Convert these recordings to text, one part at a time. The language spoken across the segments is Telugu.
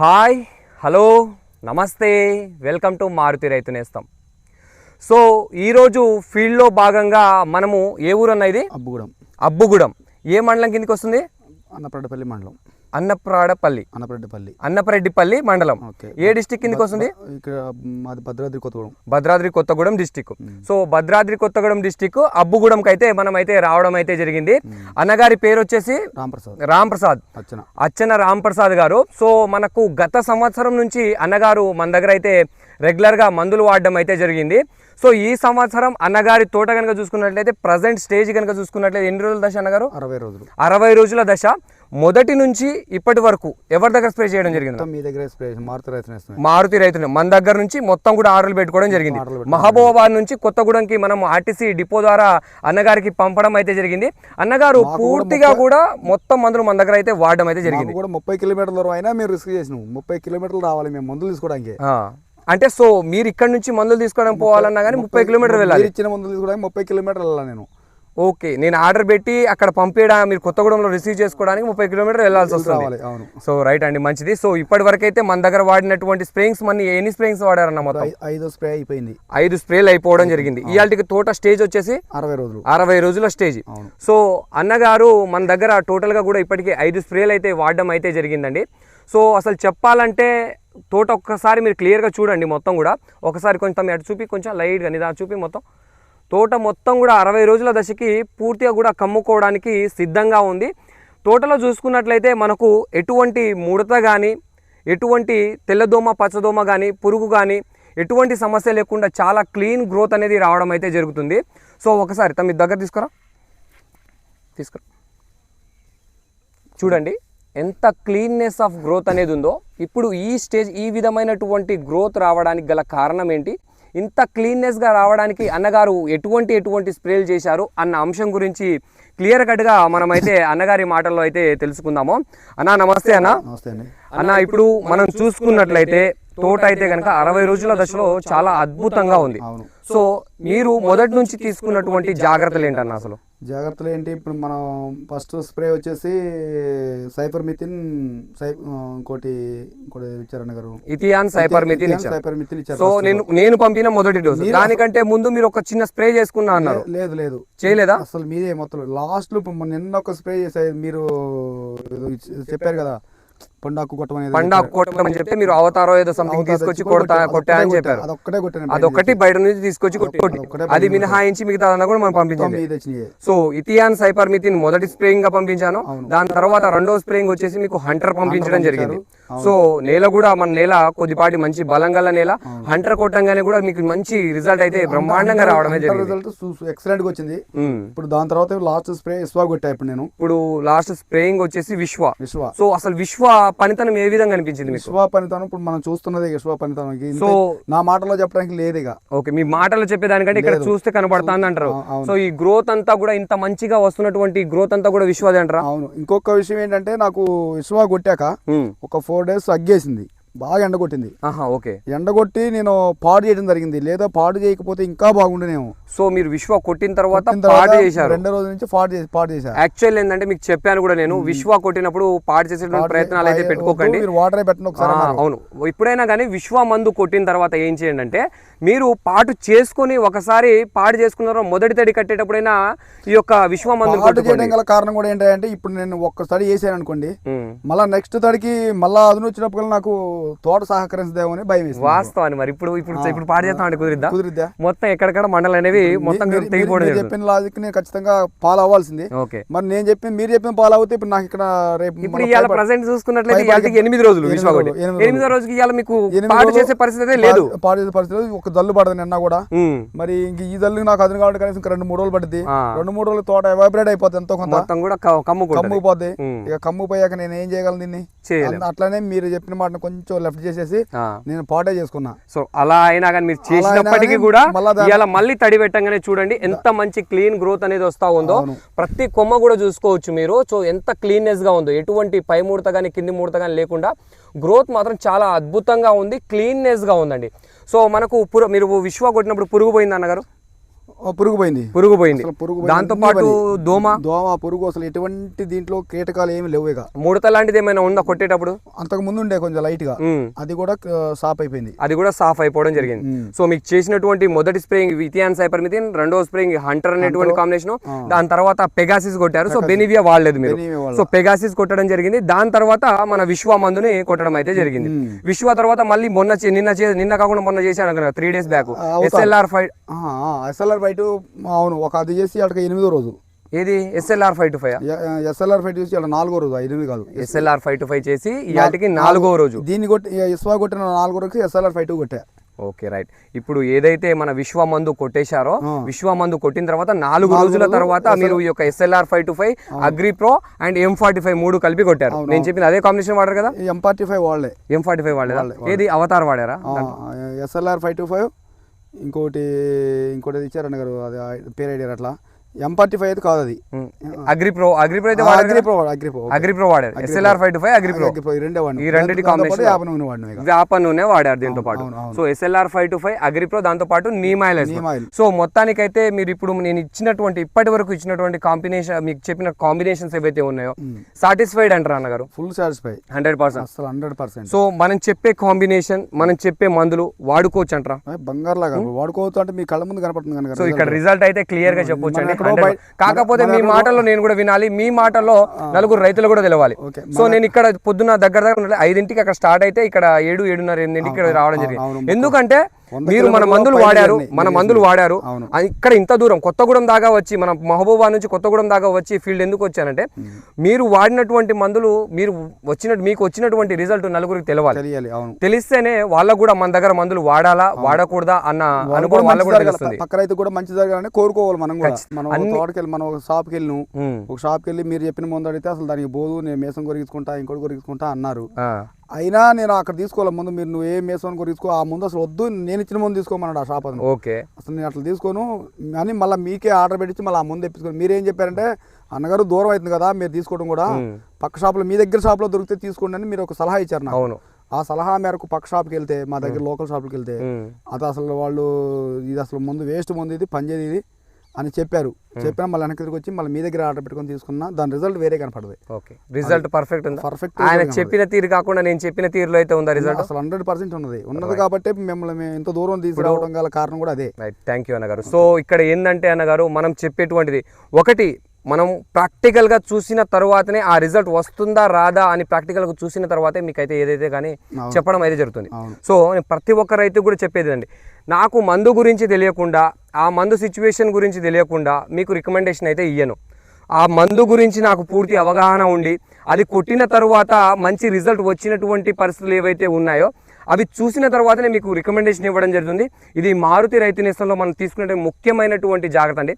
హాయ్ హలో నమస్తే welcome to Maruthi Raithu Nestham. So ఈరోజు ఫీల్డ్లో భాగంగా మనము ఏ ఊరు అన్న ఇది? అబ్బుగూడెం. అబ్బుగూడెం. ఏ మండలం కిందకి వస్తుంది? అన్నపరెడ్డిపల్లి మండలం. అన్నప్రాడపల్లి. అన్నపరెడ్డిపల్లి అన్నపరెడ్డిపల్లి మండలం. ఏ డిస్టిక్ కిందకి వస్తుంది? ఇక్కడ మాది Bhadradri Kothagudem. Bhadradri Kothagudem district. So Bhadradri Kothagudem district అబ్బుగూడెంకి అయితే మనం అయితే రావడం అయితే జరిగింది. అన్నగారి పేరు వచ్చేసి రాంప్రసాద్. రామ్ ప్రసాద్ అర్చన అచ్చన రామ్ ప్రసాద్ గారు. సో మనకు గత సంవత్సరం నుంచి అన్నగారు మన దగ్గర అయితే రెగ్యులర్గా మందులు వాడడం అయితే జరిగింది. సో ఈ సంవత్సరం అన్నగారి తోట కనుక చూసుకున్నట్లయితే ప్రజెంట్ స్టేజ్ కనుక చూసుకున్నట్లయితే ఎన్ని రోజుల దశ అన్నగారు? అరవై రోజులు. అరవై రోజుల దశ. మొదటి నుంచి ఇప్పటి వరకు ఎవరి దగ్గర స్ప్రే చేయడం జరిగింది? మొత్తం మీ దగ్గర స్ప్రే మారుతి రైతు మారుతి రైతులు. మన దగ్గర నుంచి మొత్తం కూడా ఆర్డర్లు పెట్టుకోవడం జరిగింది. మహబూబాబాద్ నుంచి కొత్తగూడెంకి మనం ఆర్టీసీ డిపో ద్వారా అన్నగారికి పంపడం అయితే జరిగింది. అన్నగారు పూర్తిగా కూడా మొత్తం మందులు మన దగ్గర అయితే వాడడం అయితే జరిగింది. కూడా ముప్పై కిలోమీటర్ల దూరం అయినా మీరు రిస్క్ చేసినాం. ముప్పై కిలోమీటర్లు రావాలి మేము మందులు తీసుకోవడానికి. అంటే సో మీరు ఇక్కడ నుంచి మందులు తీసుకోవడం పోవాలన్నా కానీ ముప్పై కిలోమీటర్ వెళ్ళాలి. ఇచ్చిన మందులు తీసుకోవడానికి ముప్పై కిలోమీటర్లు వెళ్ళాలి నేను. ఓకే నేను ఆర్డర్ పెట్టి అక్కడ పంపించడం మీరు కొత్తగూడెంలో రిసీవ్ చేసుకోవడానికి ముప్పై కిలోమీటర్ వెళ్ళాల్సి వస్తుంది. సో రైట్ అండి మంచిది. సో ఇప్పటి వరకు అయితే మన దగ్గర వాడినటువంటి స్ప్రేయింగ్స్ మన ఎన్ని స్ప్రేయింగ్స్ వాడారన్న మొత్తం? ఐదో స్ప్రే అయిపోయింది. ఐదు స్ప్రేలు అయిపోవడం జరిగింది. ఇవాళకి తోట స్టేజ్ వచ్చేసి అరవై రోజులు. అరవై రోజుల స్టేజ్. సో అన్నగారు మన దగ్గర టోటల్గా కూడా ఇప్పటికీ ఐదు స్ప్రేలు అయితే వాడడం అయితే జరిగిందండి. సో అసలు చెప్పాలంటే తోట ఒక్కసారి మీరు క్లియర్గా చూడండి మొత్తం కూడా. ఒకసారి కొంచెం అటు చూపి కొంచెం లైట్గా నిదా చూపి మొత్తం తోట మొత్తం కూడా అరవై రోజుల దశకి పూర్తిగా కూడా కమ్ముకోవడానికి సిద్ధంగా ఉంది. తోటలో చూసుకున్నట్లయితే మనకు ఎటువంటి ముడత కానీ ఎటువంటి తెల్లదోమ పచ్చదోమ కానీ పురుగు కానీ ఎటువంటి సమస్య లేకుండా చాలా క్లీన్ గ్రోత్ అనేది రావడం అయితే జరుగుతుంది. సో ఒకసారి తమ దగ్గర తీసుకురా. తీసుకురా. చూడండి ఎంత క్లీన్నెస్ ఆఫ్ గ్రోత్ అనేది ఉందో. ఇప్పుడు ఈ స్టేజ్ ఈ విధమైనటువంటి గ్రోత్ రావడానికి గల కారణం ఏంటి? ఇంత క్లీన్నెస్గా రావడానికి అన్నగారు ఎటువంటి ఎటువంటి స్ప్రేలు చేశారు అన్న అంశం గురించి క్లియర్ కట్గా మనమైతే అన్నగారి మాటల్లో అయితే తెలుసుకుందాము. అన్న నమస్తే అన్న. అన్న ఇప్పుడు మనం చూసుకున్నట్లయితే తోట అయితే కనుక అరవై రోజుల దశలో చాలా అద్భుతంగా ఉంది. అవును. సో మీరు మొదటి నుంచి తీసుకున్నటువంటి జాగ్రత్తలు ఏంటన్న అసలు? జాగ్రత్తలు ఏంటి ఇప్పుడు మనం ఫస్ట్ స్ప్రే వచ్చేసి సైపర్ మిథిన్ ఇంకోటి ఇంకోటి ఇచ్చారన్న గారు. ఇథియాన్ సైపర్మిథిన్ ఇచ్చారు. సైపర్ మిథిన్ ఇచ్చారు సో నేను నేను పంపిన మొదటి డోసు. దానికంటే ముందు మీరు ఒక చిన్న స్ప్రే చేసుకున్నా అన్నారు. లేదు లేదు. చేయలేదా? అసలు మీదే మొత్తం. లాస్ట్లో నిన్న ఒక స్ప్రే చేసేది మీరు చెప్పారు కదా. పండాకు కొట్టమనేది పండా కొట్టమని చెప్తే మీరు అవతారో ఏదో సంథింగ్ తీసుకొచ్చి కొడతా కొట్టా అని చెప్పారు. అదొక్కటే కొట్టాను అదొకటి బయట నుంచి తీసుకొచ్చి కొట్టి అది మినహాయించి మిగతా కూడా మనం వచ్చినాయి సో ఇథియాన్ సైపర్మిథిన్ మొదటి స్ప్రేయింగ్గా పంపించాను దాని తర్వాత రెండో స్ప్రేయింగ్ వచ్చేసి మీకు హంటర్ పంపించడం జరిగింది. సో నేల కూడా మన నేల కొద్దిపాటి మంచి బలం గల నేల. హంటర్ కొట్టంగానే కూడా మీకు మంచి రిజల్ట్ అయితే బ్రహ్మాండంగా రావడమే జరిగింది. రిజల్ట్ ఎక్సలెంట్గా వచ్చింది. ఇప్పుడు దాని తర్వాత లాస్ట్ స్ప్రే ఇస్వా కొట్టా ఇప్పుడు నేను. ఇప్పుడు లాస్ట్ స్ప్రేయింగ్ వచ్చేసి విశ్వ. విశ్వ. సో అసలు విశ్వ పనితనం ఏ విధంగా అనిపించింది మీకు? పనితనం ఇప్పుడు మనం చూస్తున్నది విశ్వ పనితనం. సో నా మాటలో చెప్పడానికి లేదు ఇక. ఓకే మీ మాటలు చెప్పేదానికంటే ఇక్కడ చూస్తే కనబడుతుంది అంటారు. సో ఈ గ్రోత్ అంతా కూడా ఇంత మంచిగా వస్తున్నటువంటి గ్రోత్ అంతా కూడా విశ్వదే అంటారా? అవును. ఇంకొక విషయం ఏంటంటే నాకు విశ్వ కొట్టాక. ఒక ఫోర్ డేస్ అగ్గేసింది బాగా ఎండగొట్టింది. ఆహా ఓకే. ఎండగొట్టి నేను పాడు చేయడం జరిగింది. లేదా పాడు చేయకపోతే ఇంకా బాగుండేనేమో సో మీరు విశ్వ కొట్టిన తర్వాత పాడు చేశారు. రెండో రోజు నుంచి పాడు చేసి పాడు చేశా. యాక్చువల్ ఏంటంటే మీకు చెప్పాను కూడా నేను విశ్వ కొట్టినప్పుడు పాడు చేసేటువంటి ప్రయత్నాలు అయితే పెట్టుకోకండి. మీరు వాటరే పెట్టండి ఒకసారి. అవును. ఇప్పుడైనా కానీ విశ్వ మందు కొట్టిన తర్వాత ఏం చేయండి అంటే మీరు పాటు చేసుకొని ఒకసారి పాడు చేసుకున్న తర్వాత మొదటి తడి కట్టేటప్పుడైనా ఈ యొక్క విశ్వ మందు పాడు చేయడం గల కారణం కూడా ఏంటంటే ఇప్పుడు నేను ఒక్కసారి చేశాను అనుకోండి మళ్ళా నెక్స్ట్ తడికి మళ్ళా అదును వచ్చినప్పుడు నాకు తోట సహకరించదేమని భయం వాస్తవాన్ని మరి. ఇప్పుడు ఇప్పుడు ఇప్పుడు పాడు చేస్తాం అంటే కుదిరిద్దా? కుదిరిద్దా? మొత్తం ఎక్కడెక్కడ మండలం అనేవి మొత్తం తెగిపోవడం చెప్పిన లాజిక్ నేను ఖచ్చితంగా ఫాలో అవ్వాల్సింది ఓకే. మరి నేను చెప్పిన మీరు చెప్పిన ఫాలో అవుతే ఇప్పుడు నాకు ఇక్కడ రేపు ఇప్పుడు ఇవాళ ప్రజెంట్ చూసుకున్నట్లయితే ఎనిమిది రోజులు ఎనిమిది రోజుకి ఇవాళ మీకు పాడు చేసే పరిస్థితి లేదు. పాడు- చేసే పరిస్థితి. ఒక జల్లు పడదు నిన్న కూడా. మరి ఇంక ఈ జల్లు నాకు అదును కాబట్టి కనీసం రెండు మూడు రోజులు పడుద్ది. రెండు మూడు రోజులు తోట ఎవాబరేట్ అయిపోతుంది ఎంతో కొంత. మొత్తం కూడా క- కమ్ముకుంటది కమ్ముకుపోద్ది. ఇక కమ్ము పోయాక నేను ఏం చేయగలను దీన్ని? అట్లానే మీరు చెప్పిన మాటను కొంచెం లెఫ్ట్ చేసేసి. నేను పాటే చేసుకున్నా. సో అలా అయినా కానీ మీరు చేసినప్పటికీ కూడా ఇవాళ మళ్ళీ తడి పెట్టంగానే చూడండి ఎంత మంచి క్లీన్ గ్రోత్ అనేది వస్తా ఉందో. ప్రతి కొమ్మ కూడా చూసుకోవచ్చు మీరు. సో ఎంత క్లీన్నెస్గా ఉందో ఎటువంటి పై ముడత కానీ కింది ముడత కానీ లేకుండా గ్రోత్ మాత్రం చాలా అద్భుతంగా ఉంది క్లీన్నెస్గా ఉందండి. సో మనకు పురు మీరు విశ్వ కొట్టినప్పుడు పురుగు పోయింది అన్నగారు? పురుగు పోయింది పురుగు పోయింది. దాంతో పాటు. దోమ? దోమ పురుగు అసలు ఎటువంటి దీంట్లో కీటకాలు ఏమి లేవు ఇక. ముడత లాంటిది ఏమైనా ఉందా కొట్టేటప్పుడు? అంతకు ముందు ఉండే కొంచెం లైట్గా. అది కూడా సాప్ అయిపోయింది. అది కూడా సాఫ్ అయిపోవడం జరిగింది. సో మీకు చేసినటువంటి మొదటి స్ప్రేయింగ్ విథియాన్ సైపర్మిథిన్ రెండో స్ప్రేయింగ్ హంటర్ అనేటువంటి కాంబినేషన్ దాని తర్వాత పెగాసిస్ కొట్టారు. సో బెనివియా వాడలేదు మీరు. సో పెగాసిస్ కొట్టడం జరిగింది. దాని తర్వాత మన విశ్వ మందుని కొట్టడం అయితే జరిగింది. విశ్వ తర్వాత మళ్ళీ మొన్న నిన్న నిన్న కాకుండా మొన్న చేశాను త్రీ డేస్ బ్యాక్ అవుతా. ఎస్ఎల్ఆర్ ఫైవ్ ఫైట్ అవును. ఒక అది చేసి అక్కడ ఎనిమిదో రోజు. ఏది? SLR five two five SLR fight చేసి నాలుగో రోజు. ఎనిమిది కాదు. ఎస్ఎల్ఆర్ ఫైవ్ టు ఫైవ్ చేసి ఇవాటికి నాలుగో రోజు. దీన్ని కొట్టి ఇస్వా కొట్టిన నాలుగో రోజుకి ఎస్ఎల్ఆర్ ఫైట్ కొట్టా. Okay right. ఇప్పుడు ఏదైతే మన విశ్వ మందు కొట్టేశారో. విశ్వ మందు కొట్టిన తర్వాత నాలుగు రోజుల తర్వాత మీరు ఈ యొక్క SLR five two five agri pro and M forty five మూడు కలిపి కొట్టారు. నేను చెప్పిన అదే కాంబినేషన్ వాడారు కదా? ఎం ఫార్టీ ఫైవ్ వాళ్ళే. ఎం ఫార్టీ ఫైవ్ వాడేదా ఏది? అవతార్ వాడారా? ఎస్ఎల్ఆర్ ఫైవ్ టూ ఫైవ్ ఇంకోటి ఇంకోటి ఇచ్చారన్న గారు అది పేరు ఐడియా అట్లా. ఎం ఫార్టీ ఫైవ్ అయితే కాదు అది అగ్రి ప్రో అగ్రి ప్రో అయితే agri pro agri pro agri pro వాడారు. SLR five two five agri pro ఈ రెండే వాడినాం. ఈ రెండింటి combination. యాభై నూనె వాడినాం వేప నూనె వాడారు దీంతో పాటు. So SLR five two five agri pro దాంతో పాటు నీమాయిల్. సో మొత్తానికైతే మీరు ఇప్పుడు నేను ఇచ్చినటువంటి ఇప్పటి వరకు ఇచ్చినటువంటి కాంబినేషన్ మీకు చెప్పిన కాంబినేషన్స్ ఏవైతే ఉన్నాయో సాటిస్ఫైడ్ అంటారు అన్నగారు? ఫుల్ సాటిస్ఫై హండ్రెడ్ పర్సెంట్ అసలు హండ్రెడ్ పర్సెంట్ సో మనం చెప్పే కాంబినేషన్ మనం చెప్పే మందులు వాడుకోవచ్చు అంటారా బంగారు లాగా వాడుకోవచ్చు అంటే మీ కళ్ళ ముందు కనపడుతుంది సో ఇక్కడ రిజల్ట్ అయితే క్లియర్గా చెప్పొచ్చు అండి ఎక్కడో 100. బయ- కాకపోతే మీ మాటల్లో నేను కూడా వినాలి మీ మాటల్లో నలుగురు రైతులు కూడా తెలవాలి సో నేను ఇక్కడ పొద్దున్న దగ్గర దగ్గర. ఐదింటికి అక్కడ స్టార్ట్ అయితే ఇక్కడ ఏడు ఏడున్నర ఎనిమిదింటికి ఇక్కడ రావడం జరిగింది. ఎందుకంటే మీరు మన మందులు వాడారు మన మందులు. వాడారు. ఇక్కడ ఇంత దూరం కొత్తగూడెం దాకా వచ్చి మన మహబూబా నుంచి కొత్తగూడెం దాకా వచ్చి ఫీల్డ్ ఎందుకు వచ్చానంటే మీరు వాడినటువంటి మందులు మీరు వచ్చినట్టు మీకు వచ్చినటువంటి రిజల్ట్ నలుగురికి తెలియాలి. అవును. తెలిస్తేనే వాళ్ళకు కూడా మన దగ్గర మందులు వాడాలా వాడకూడదా అన్న అనుభవం కూడా వాళ్ళకు కూడా జరగాలి. తెలుస్తుంది. పక్క రైతు కూడా మంచి జరగాలని కోరుకోవాలి మనం కూడా. మనం ఒక తోటకి వెళ్ళి మనం ఒక షాప్కి వెళ్ళి ఉమ్. ఒక షాప్కి వెళ్ళి మీరు చెప్పిన ముందు అడిగితే అసలు దానికి పోదు నేను మేసం కొరిగించుకుంటా ఇంకోటి కొరిగించుకుంటా అన్నారు. అయినా నేను అక్కడ తీసుకోవాలి. ముందు మీరు నువ్వు ఏ మేసం కొరిగించుకో ఆ ముందు అసలు వద్దు. నేను ఇచ్చిన ముందు తీసుకోమన్నాడు ఆ షాప్ అతను. ఓకే. అసలు నేను అట్లా తీసుకోను. అని మళ్ళీ మీకే ఆర్డర్ పెట్టించి మళ్ళీ ఆ ముందు తెప్పించుకోను మీరు ఏం చెప్పారంటే అన్నగారు దూరం అవుతుంది కదా మీరు తీసుకోవడం కూడా. పక్క షాప్లో మీ దగ్గర షాప్లో దొరికితే తీసుకోండి అని మీరు ఒక సలహా ఇచ్చారు నాకు. అవును. ఆ సలహా మేరకు పక్క షాప్కి వెళ్తే మా దగ్గర లోకల్ షాప్కి వెళ్తే. అది అసలు వాళ్ళు ఇది అసలు ముందు వేస్ట్ ముందు ఇది పనిచేది ఇది. అని చెప్పారు. చెప్పినా మళ్ళీ వెనక్కి తిరిగి వచ్చి మళ్ళీ మీ దగ్గర ఆర్డర్ పెట్టుకొని తీసుకున్నా దాని రిజల్ట్ వేరే కనపడదు. ఓకే. రిజల్ట్ పర్ఫెక్ట్ ఉందా? పర్ఫెక్ట్ ఆయన చెప్పిన తీరు కాకుండా నేను చెప్పిన తీరులో అయితే ఉందా రిజల్ట్ అసలు హండ్రెడ్ పర్సెంట్ ఉన్నది. ఉన్నది కాబట్టి మిమ్మల్ని మేము ఇంత దూరం తీసుకురావడం గల కారణం కూడా అదే. రైట్ థ్యాంక్ యూ అన్నగారు. సో ఇక్కడ ఏంటంటే అన్నగారు మనం చెప్పేటువంటిది. ఒకటి మనం ప్రాక్టికల్గా చూసిన తర్వాతనే ఆ రిజల్ట్ వస్తుందా రాదా అని ప్రాక్టికల్గా చూసిన తర్వాతే మీకైతే ఏదైతే కానీ చెప్పడం అయితే జరుగుతుంది. సో నేను ప్రతి ఒక్క రైతు కూడా చెప్పేది అండి నాకు మందు గురించి తెలియకుండా ఆ మందు సిచ్యువేషన్ గురించి తెలియకుండా మీకు రికమెండేషన్ అయితే ఇయ్యను. ఆ మందు గురించి నాకు పూర్తి అవగాహన ఉండి అది కొట్టిన తర్వాత మంచి రిజల్ట్ వచ్చినటువంటి పరిస్థితులు ఏవైతే ఉన్నాయో అవి చూసిన తర్వాతనే మీకు రికమెండేషన్ ఇవ్వడం జరుగుతుంది. ఇది మారుతి రైతు నేస్తంలో మనం తీసుకునే ముఖ్యమైనటువంటి జాగ్రత్త అండి.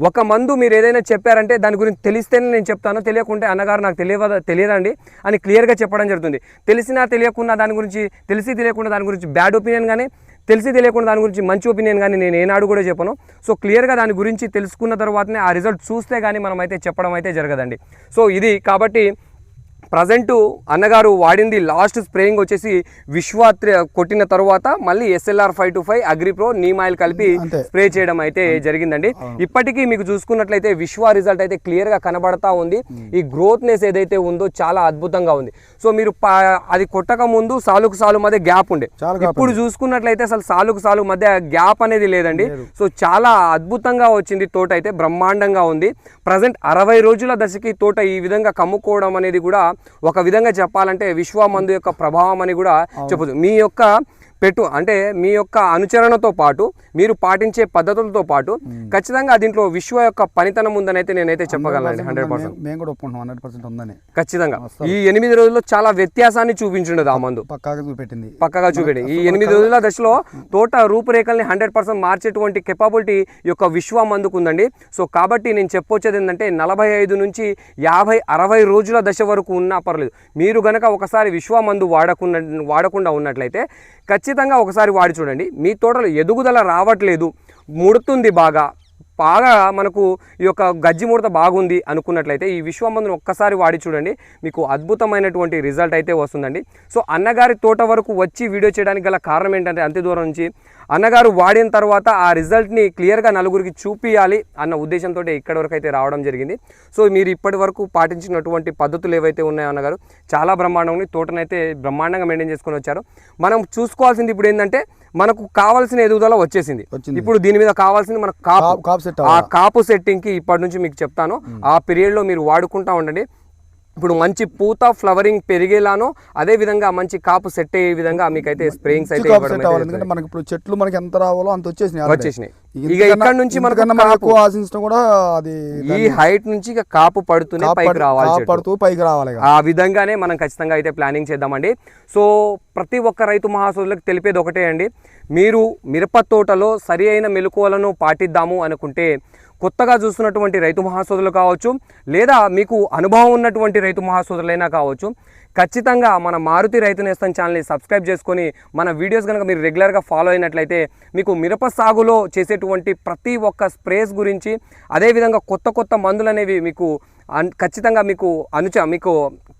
ఒక మందు మీరు ఏదైనా చెప్పారంటే దాని గురించి తెలిస్తేనే నేను చెప్తాను. తెలియకుంటే అన్నగారు నాకు తెలియదు తెలియదండి. అని క్లియర్గా చెప్పడం జరుగుతుంది. తెలిసినా తెలియకుండా దాని గురించి తెలిసి తెలియకుండా దాని గురించి బ్యాడ్ ఒపీనియన్ కానీ తెలిసి తెలియకుండా దాని గురించి మంచి ఒపీనియన్ కానీ నేను ఏనాడు కూడా చెప్పను. సో క్లియర్గా దాని గురించి తెలుసుకున్న తర్వాతనే ఆ రిజల్ట్ చూస్తే కానీ మనం అయితే చెప్పడం అయితే జరగదండి. సో ఇది కాబట్టి ప్రజెంట్ అన్నగారు వాడింది లాస్ట్ స్ప్రేయింగ్ వచ్చేసి విశ్వాత్రి కొట్టిన తర్వాత మళ్ళీ SLR five two five agri pro neem oil కలిపి. స్ప్రే చేయడం అయితే జరిగిందండి. ఇప్పటికీ మీకు చూసుకున్నట్లయితే విశ్వ రిజల్ట్ అయితే క్లియర్గా కనబడతా ఉంది. ఈ గ్రోత్నెస్ ఏదైతే ఉందో చాలా అద్భుతంగా ఉంది. సో మీరు అది కొట్టక ముందు సాలుకు సాలు మధ్య గ్యాప్ ఉండే. ఇప్పుడు చూసుకున్నట్లయితే అసలు సాలుకు సాలు మధ్య గ్యాప్ అనేది లేదండి. సో చాలా అద్భుతంగా వచ్చింది తోట అయితే బ్రహ్మాండంగా ఉంది. ప్రజెంట్ అరవై రోజుల దశకి తోట ఈ విధంగా కమ్ముకోవడం అనేది కూడా ఒక విధంగా చెప్పాలంటే విశ్వ మందు యొక్క ప్రభావం అని కూడా చెప్పదు మీ యొక్క పెట్టు అంటే మీ యొక్క అనుచరణతో పాటు మీరు పాటించే పద్ధతులతో పాటు ఖచ్చితంగా దీంట్లో విశ్వ యొక్క పనితనం ఉందని అయితే నేనైతే చెప్పగలను హండ్రెడ్ పర్సెంట్. మేము- కూడా ఒప్పుకుంటాం హండ్రెడ్ పర్సెంట్ ఉందని. ఖచ్చితంగా. ఈ ఎనిమిది రోజుల్లో చాలా వ్యత్యాసాన్ని చూపించుండదు ఆ మందు. పక్కాగా చూపెట్టింది. పక్కగా చూపెట్టి ఈ ఎనిమిది రోజుల దశలో తోట రూపురేఖల్ని హండ్రెడ్ పర్సెంట్ మార్చేటువంటి కెపాబిలిటీ యొక్క విశ్వ మందుకుందండి. సో కాబట్టి నేను చెప్పొచ్చేది ఏంటంటే నలభై ఐదు నుంచి యాభై అరవై రోజుల దశ వరకు ఉన్నా పర్లేదు. మీరు గనక ఒకసారి విశ్వ మందు వాడకుండా వాడకుండా ఉన్నట్లయితే ఖచ్చితంగా ఖచ్చితంగా ఒకసారి వాడి చూడండి. మీ తోటలో ఎదుగుదల రావట్లేదు. ముడుతుంది బాగా. బాగా మనకు ఈ యొక్క గజ్జి ముడత బాగుంది అనుకున్నట్లయితే ఈ విశ్వమందును ఒక్కసారి వాడి చూడండి. మీకు అద్భుతమైనటువంటి రిజల్ట్ అయితే వస్తుందండి. సో అన్నగారి తోట వరకు వచ్చి వీడియో చేయడానికి గల కారణం ఏంటంటే అంతే దూరం నుంచి అన్నగారు వాడిన తర్వాత ఆ రిజల్ట్ని క్లియర్గా నలుగురికి చూపియాలి అన్న ఉద్దేశంతో ఇక్కడ వరకు అయితే రావడం జరిగింది. సో మీరు ఇప్పటి వరకు పాటించినటువంటి పద్ధతులు ఏవైతే ఉన్నాయో అన్నగారు చాలా బ్రహ్మాండంగా. తోటనైతే బ్రహ్మాండంగా మెయింటైన్ చేసుకొని వచ్చారు. మనం చూసుకోవాల్సింది ఇప్పుడు ఏంటంటే మనకు కావాల్సిన ఎదుగుదల వచ్చేసింది. ఇప్పుడు దీని మీద కావాల్సింది మనకు కాపు. ఆ కాపు సెట్టింగ్కి ఇప్పటి నుంచి మీకు చెప్తాను. ఆ పీరియడ్లో మీరు వాడుకుంటా ఉండండి. ఇప్పుడు మంచి పూత ఫ్లవరింగ్ పెరిగేలానో అదే విధంగా మంచి కాపు సెట్ అయ్యే విధంగా మీకైతే స్ప్రేయింగ్స్ అయితే ఎందుకంటే మనకి ఇప్పుడు చెట్లు మనకి ఎంత రావాలో అంత వచ్చేసినాయి. వచ్చేసినాయి ఇక ఇక్కడ నుంచి మనకు ఆశించడం కూడా అది ఈ హైట్ నుంచి ఇక కాపు పడుతూనే పైకి రావాలి. పడుతూ పైకి రావాలి. ఆ విధంగానే మనం ఖచ్చితంగా అయితే ప్లానింగ్ చేద్దామండి సో ప్రతి ఒక్క రైతు మహాసోదరులకు తెలిపేది ఒకటే అండి మీరు మిరప తోటలో సరి అయిన మెలకువలను పాటిద్దాము అనుకుంటే కొత్తగా చూస్తున్నటువంటి రైతు మహాసోదరులు కావచ్చు లేదా మీకు అనుభవం ఉన్నటువంటి రైతు మహాసోదరులైనా కావచ్చు ఖచ్చితంగా మన మారుతి రైతు నేస్తం ఛానల్ని సబ్స్క్రైబ్ చేసుకొని మన వీడియోస్ కనుక మీరు రెగ్యులర్గా ఫాలో అయినట్లయితే మీకు మిరప సాగులో చేసేటువంటి ప్రతి ఒక్క స్ప్రేస్ గురించి అదేవిధంగా కొత్త కొత్త మందులు అనేవి మీకు అన్- ఖచ్చితంగా మీకు అనుచ మీకు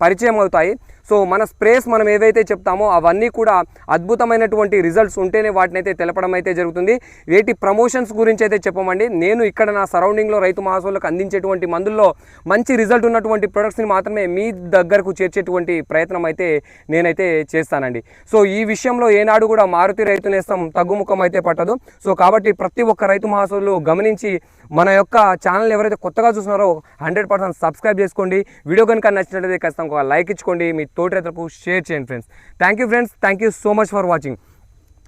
పరిచయం అవుతాయి. సో మన స్ప్రేస్ మనం ఏవైతే చెప్తామో అవన్నీ కూడా అద్భుతమైనటువంటి రిజల్ట్స్ ఉంటేనే వాటిని అయితే తెలపడం అయితే జరుగుతుంది. వేటి ప్రమోషన్స్ గురించి అయితే చెప్పమండి. నేను ఇక్కడ నా సరౌండింగ్లో రైతు మహాసోళ్ళకు అందించేటువంటి మందుల్లో మంచి రిజల్ట్ ఉన్నటువంటి ప్రొడక్ట్స్ని మాత్రమే మీ దగ్గరకు చేర్చేటువంటి ప్రయత్నం అయితే నేనైతే చేస్తానండి. సో ఈ విషయంలో ఏనాడు కూడా మారుతి రైతు నేస్తం తగ్గుముఖం అయితే పట్టదు. సో కాబట్టి ప్రతి ఒక్క రైతు మహాసోళ్ళు గమనించి మన యొక్క ఛానల్ ఎవరైతే కొత్తగా చూస్తున్నారో హండ్రెడ్ పర్సెంట్ సబ్స్క్రైబ్ చేసుకోండి. వీడియో కనుక నచ్చినట్లయితే ఖచ్చితంగా ఒక లైక్ ఇచ్చుకోండి. మీ తోటి రైతులకు షేర్ చేయండి friends. Thank you friends. Thank you so much for watching.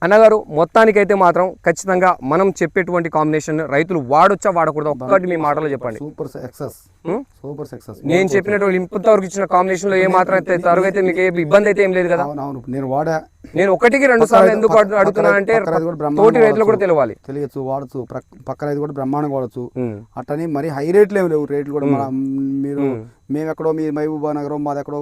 అన్నగారు మొత్తానికైతే మాత్రం ఖచ్చితంగా మనం చెప్పేటువంటి కాంబినేషన్ రైతులు వాడొచ్చా వాడకూడదా ఒక్కటి మీ మాటలో చెప్పండి. Super success? Super success. నేను చెప్పినటువంటి ఇంతవరకు ఇచ్చిన కాంబినేషన్లో ఏ మాత్రం అయితే తరుగు అయితే మీకు ఏ ఇబ్బంది అయితే ఏం లేదు కదా. నేను వాడా నేను ఒకటికి రెండు సార్లు ఎందుకు రైతు కూడా తోటి రైతులు కూడా. తెలవాలి తెలియచ్చు వాడచ్చు. పక్క రైతు కూడా బ్రహ్మాండంగా వాడచ్చు. అట్టని మరి హై రేట్లు ఏమి లేవు. రేట్లు కూడా మన మీరు మేము ఎక్కడో మీ మహబూబా నగరం మాది ఎక్కడో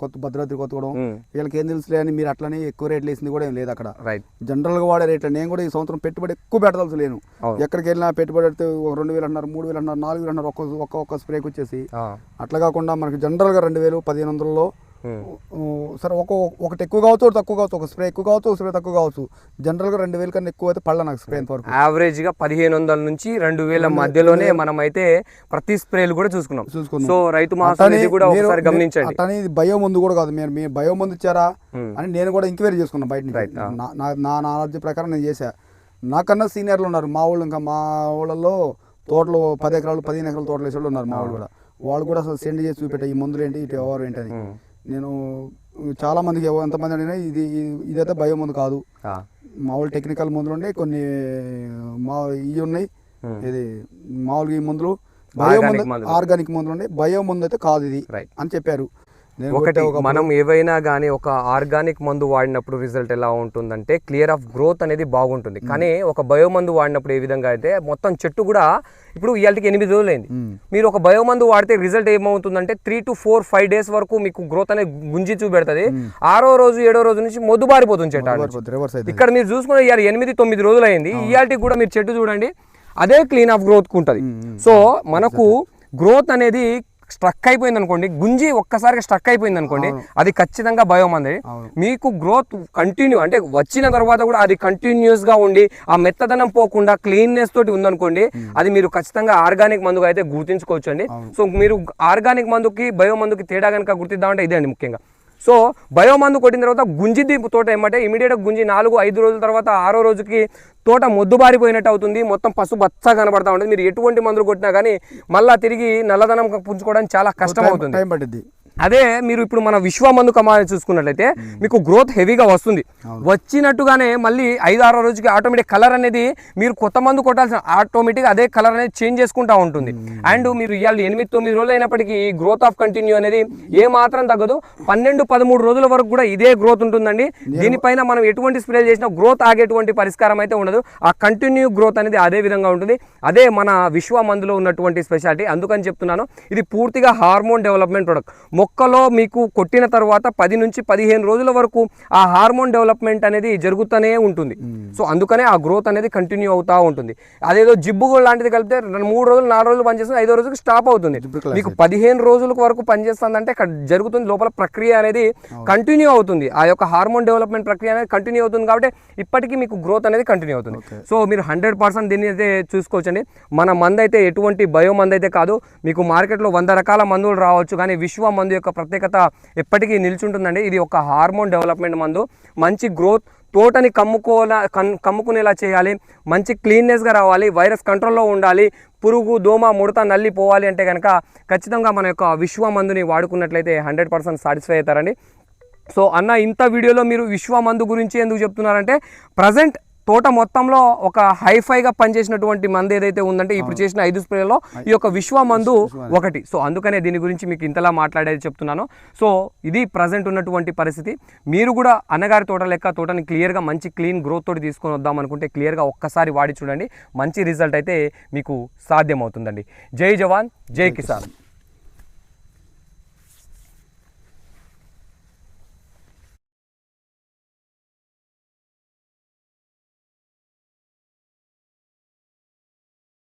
కొత్త భద్రాద్రి కొత్తగూడెం. వీళ్ళకి ఏం తెలుసులే అని మీరు అట్లనే ఎక్కువ రేట్లు వేసింది కూడా ఏం లేదు అక్కడ రైట్ జనరల్గా వాడే రేట్లు నేను కూడా ఈ సంవత్సరం పెట్టుబడి ఎక్కువ పెట్టదలుచలేను అవును. ఎక్కడికి వెళ్ళినా పెట్టుబడి పెడితే ఒక రెండు వేలు అన్నారు మూడు వేలు అన్నారు నాలుగు వేలు అన్నారు ఒక్క ఒక్క ఒక్క స్ప్రేకి వచ్చేసి. అట్లా కాకుండా మనకి జనరల్గా రెండు వేలు పదిహేను వందలలో సరే ఒక ఒకటి ఎక్కువ కావచ్చు ఒకటి తక్కువ కావచ్చు ఒక స్ప్రే ఎక్కువ కావచ్చు ఒక స్ప్రే తక్కువ కావచ్చు. జనరల్గా రెండు వేల కన్నా ఎక్కువ అయితే పడలే నాకు స్ప్రే ఇంతవరకు. యావరేజ్గా పదిహేను వందల నుంచి రెండు వేల మధ్యలోనే మనం అయితే ప్రతి స్ప్రేలు కూడా చూసుకున్నాం. చూసుకున్నాం. సో రైతు మహాసభ కూడా ఒకసారి గమనించండి. ఇది బయో మందు కూడా కాదు మీరు మీరు బయో మందు ఇచ్చారా. అని నేను కూడా ఎంక్వైరీ చేసుకున్నాను బయట. నా- నాలెడ్జ్ ప్రకారం నేను చేశా. నాకన్నా సీనియర్లు ఉన్నారు మా వాళ్ళు ఇంకా మా ఊళ్ళల్లో తోటలు పది ఎకరాలు పదిహేను ఎకరాలు తోటలు వేసే వాళ్ళు ఉన్నారు మా వాళ్ళు కూడా. వాళ్ళు కూడా అసలు సెండ్ చేసి చూపెట్టా ఈ మందులు ఏంటి ఇటు ఎవరు ఏంటి అని. నేను చాలా మందికి ఎవ- ఎంతమంది అడిగినా ఇది ఇది- ఇదైతే బయో మందు కాదు. మామూలు టెక్నికల్ మందులు ఉన్నాయి కొన్ని మా ఇవి ఉన్నాయి. ఇది మామూలుగా ఈ మందులు బయో మందు. ఆర్గానిక్ మందులు ఉన్నాయి బయో మందు అయితే కాదు ఇది. అని చెప్పారు ఒకటి మనం ఏవైనా కానీ ఒక ఆర్గానిక్ మందు వాడినప్పుడు రిజల్ట్ ఎలా ఉంటుందంటే క్లియర్ ఆఫ్ గ్రోత్ అనేది బాగుంటుంది. కానీ ఒక బయో మందు వాడినప్పుడు ఏ విధంగా అయితే మొత్తం చెట్టు కూడా ఇప్పుడు ఇవాళకి ఎనిమిది రోజులు అయింది మ్మ్. మీరు ఒక బయో మందు వాడితే రిజల్ట్ ఏమవుతుందంటే three two four five days వరకు మీకు గ్రోత్ అనేది గుంజి చూపెడుతుంది. ఆరో రోజు ఏడో రోజు నుంచి మొద్దు బారిపోతుంది చెట్టు ఇక్కడ మీరు చూసుకున్న ఇవాళ ఎనిమిది తొమ్మిది రోజులు అయింది ఇవాళకి కూడా మీరు చెట్టు చూడండి అదే క్లీన్ ఆఫ్ గ్రోత్ ఉంటుంది సో మనకు గ్రోత్ అనేది స్ట్రక్ అయిపోయింది అనుకోండి గుంజి ఒక్కసారిగా స్ట్రక్ అయిపోయింది అనుకోండి అది ఖచ్చితంగా బయోమంది అవును. మీకు గ్రోత్ కంటిన్యూ అంటే వచ్చిన తర్వాత కూడా అది కంటిన్యూస్గా ఉండి ఆ మెత్తదనం పోకుండా క్లీన్నెస్ తోటి ఉందనుకోండి అది మీరు ఖచ్చితంగా ఆర్గానిక్ మందుగా అయితే గుర్తించుకోవచ్చు అండి సో మీరు ఆర్గానిక్ మందుకి బయో మందుకి తేడా కనుక గుర్తిద్దామంటే ఇదే అండి ముఖ్యంగా. సో బయో మందు కొట్టిన తర్వాత గుంజిది తోట ఏమంటే ఇమీడియట్గా గుంజి నాలుగు ఐదు రోజుల తర్వాత ఆరో రోజుకి తోట మొద్దుబారిపోయినట్టు అవుతుంది. మొత్తం పసుపు బచ్చ కనబడతా ఉంటుంది. మీరు ఎటువంటి మందులు కొట్టినా కానీ మళ్ళా తిరిగి నల్లదనం పుంజుకోవడానికి చాలా కష్టం అవుతుంది. అదే మీరు ఇప్పుడు మన విశ్వ మందు కమాని చూసుకున్నట్లయితే మీకు గ్రోత్ హెవీగా వస్తుంది. వచ్చినట్టుగానే మళ్ళీ ఐదు ఆరో రోజుకి ఆటోమేటిక్ కలర్ అనేది మీరు కొత్త మందు కొట్టాల్సిన ఆటోమేటిక్ అదే కలర్ అనేది చేంజ్ చేసుకుంటా ఉంటుంది. అండ్ మీరు ఇవాళ ఎనిమిది తొమ్మిది రోజులు అయినప్పటికీ గ్రోత్ ఆఫ్ కంటిన్యూ అనేది ఏ మాత్రం తగ్గదు. పన్నెండు పదమూడు రోజుల వరకు కూడా ఇదే గ్రోత్ ఉంటుందండి. దీనిపైన మనం ఎటువంటి స్ప్రే చేసినా గ్రోత్ ఆగేటువంటి పరిష్కారం అయితే ఉండదు. ఆ కంటిన్యూ గ్రోత్ అనేది అదే విధంగా ఉంటుంది. అదే మన విశ్వ మందులో ఉన్నటువంటి స్పెషాలిటీ. అందుకని చెప్తున్నాను. ఇది పూర్తిగా హార్మోన్ డెవలప్మెంట్ ప్రొడక్ట్. మొక్కలో మీకు కొట్టిన తర్వాత పది నుంచి పదిహేను రోజుల వరకు ఆ హార్మోన్ డెవలప్మెంట్ అనేది జరుగుతూనే ఉంటుంది. సో అందుకనే ఆ గ్రోత్ అనేది కంటిన్యూ అవుతూ ఉంటుంది. అదేదో జిబ్బు లాంటిది కలిపితే రెండు- మూడు రోజులు నాలుగు రోజులు పనిచేస్తుంది ఐదో రోజుకి స్టాప్ అవుతుంది. మీకు పదిహేను రోజుల వరకు పనిచేస్తుందంటే జరుగుతుంది లోపల ప్రక్రియ అనేది కంటిన్యూ అవుతుంది. ఆ యొక్క హార్మోన్ డెవలప్మెంట్ ప్రక్రియ అనేది కంటిన్యూ అవుతుంది కాబట్టి ఇప్పటికీ మీకు గ్రోత్ అనేది కంటిన్యూ అవుతుంది. సో మీరు హండ్రెడ్ పర్సెంట్ దీన్ని అయితే చూసుకోవచ్చండి. మన మందు అయితే ఎటువంటి బయో మందు అయితే కాదు. మీకు మార్కెట్లో వంద రకాల మందులు రావచ్చు కానీ విశ్వ మందు యొక్క ప్రత్యేకత ఎప్పటికీ నిల్చుంటుందండి. ఇది ఒక హార్మోన్ డెవలప్మెంట్ మందు. మంచి గ్రోత్ తోటని కమ్ముకోలా కన్ కమ్ముకునేలా చేయాలి. మంచి క్లీన్నెస్గా రావాలి. వైరస్ కంట్రోల్లో ఉండాలి. పురుగు దోమ ముడత నల్లి పోవాలి అంటే కనుక ఖచ్చితంగా మన యొక్క విశ్వ మందుని వాడుకున్నట్లయితే హండ్రెడ్ పర్సెంట్ సాటిస్ఫై అవుతారండి. సో అన్న ఇంత వీడియోలో మీరు విశ్వ మందు గురించి ఎందుకు చెప్తున్నారంటే ప్రజెంట్ తోట మొత్తంలో ఒక హైఫైగా పనిచేసినటువంటి మందు ఏదైతే ఉందంటే ఇప్పుడు చేసిన ఐదు స్ప్రేలో ఈ యొక్క విశ్వ మందు ఒకటి. సో అందుకనే దీని గురించి మీకు ఇంతలా మాట్లాడేది చెప్తున్నాను. సో ఇది ప్రజెంట్ ఉన్నటువంటి పరిస్థితి. మీరు కూడా అన్నగారి తోట లెక్క తోటని క్లియర్గా మంచి క్లీన్ గ్రోత్ తోటి తీసుకొని వద్దాం అనుకుంటే క్లియర్గా ఒక్కసారి వాడి చూడండి. మంచి రిజల్ట్ అయితే మీకు సాధ్యమవుతుందండి. జై జవాన్ జై కిసాన్.